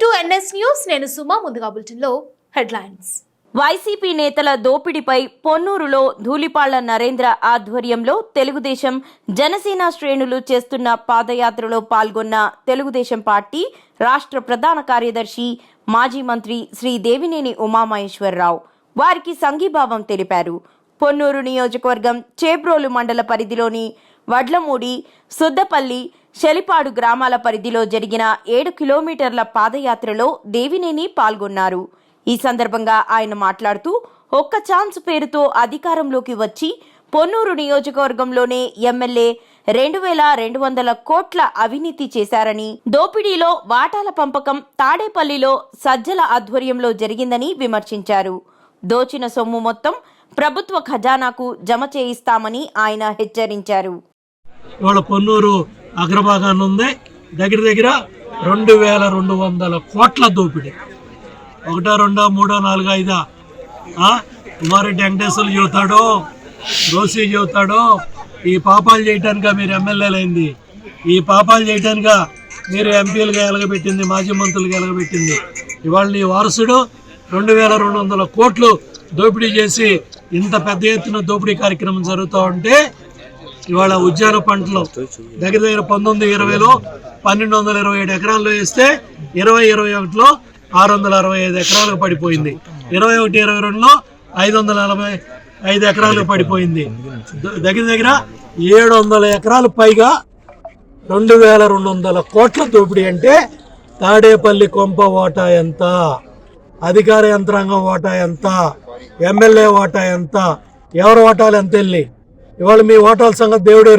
News నేను సుమా ముందుగా బులెటిన్లో హెడ్లైన్స్. వైసీపీ నేతల దోపిడిపై పొన్నూరులో ధూళిపాళ్ళ నరేంద్ర ఆధ్వర్యంలో తెలుగుదేశం జనసేన శ్రేణులు చేస్తున్న పాదయాత్రలో పాల్గొన్న తెలుగుదేశం పార్టీ రాష్ట్ర ప్రధాన కార్యదర్శి మాజీ మంత్రి శ్రీ దేవినేని ఉమామహేశ్వరరావు వారికి సంఘీభావం తెలిపారు. పొన్నూరు నియోజకవర్గం చేబ్రోలు మండల పరిధిలోని వడ్లమూడి సుద్దపల్లి శలిపాడు గ్రామాల పరిధిలో జరిగిన ఏడు కిలోమీటర్ల పాదయాత్రలో దేవినేని పాల్గొన్నారు. ఈ సందర్భంగా ఆయన మాట్లాడుతూ ఒక్క ఛాన్స్ పేరుతో అధికారంలోకి వచ్చి పొన్నూరు నియోజకవర్గంలోనే ఎమ్మెల్యే రెండు వేల రెండు వందల కోట్ల అవినీతి చేశారని దోపిడీలో వాటాల పంపకం తాడేపల్లిలో సజ్జల ఆధ్వర్యంలో జరిగిందని విమర్శించారు. దోచిన సొమ్ము మొత్తం ప్రభుత్వ ఖజానాకు జమ చేయిస్తామని ఆయన హెచ్చరించారు. ఇవాళ పొన్నూరు అగ్రభాగాన్ని ఉంది. దగ్గర దగ్గర రెండు వేల రెండు వందల కోట్ల దోపిడీ. ఒకటో రెండో మూడో నాలుగో ఐదా? ఆ? కుమారెడ్డి వెంకటేశ్వర్లు చెబుతాడో రోసి చెబుతాడో ఈ పాపాలు చేయటానిక మీరు ఎమ్మెల్యేలు అయింది ఈ పాపాలు చేయటానిక మీరు ఎంపీలుగా ఎలగబెట్టింది మాజీ మంత్రులుగా ఎలగబెట్టింది? ఇవాళ నీ వారసుడు రెండు వేల రెండు వందల కోట్లు దోపిడీ చేసి ఇంత పెద్ద ఎత్తున దోపిడీ కార్యక్రమం జరుగుతూ ఉంటే ఇవాళ ఉద్యాన పంటలు దగ్గర దగ్గర పంతొమ్మిది ఇరవైలో పన్నెండు వందల ఇరవై ఏడు ఎకరాల్లో వేస్తే ఇరవై ఇరవై ఒకటిలో ఆరు వందల అరవై ఐదు ఎకరాలకు పడిపోయింది. ఇరవై ఒకటి ఇరవై రెండులో ఐదు వందల నలభై ఐదు ఎకరాలకు పడిపోయింది. దగ్గర దగ్గర ఏడు వందల ఎకరాలు పైగా రెండు వేల రెండు వందల కోట్ల దోపిడీ అంటే తాడేపల్లి కొంప వాటా ఎంత? అధికార యంత్రాంగం వాటా ఎంత? ఎమ్మెల్యే వాటా ఎంత? ఎవరి వాటాలు ఎంత వెళ్ళి ఇవాళ మీ ఓటాల సంగతి దేవుడు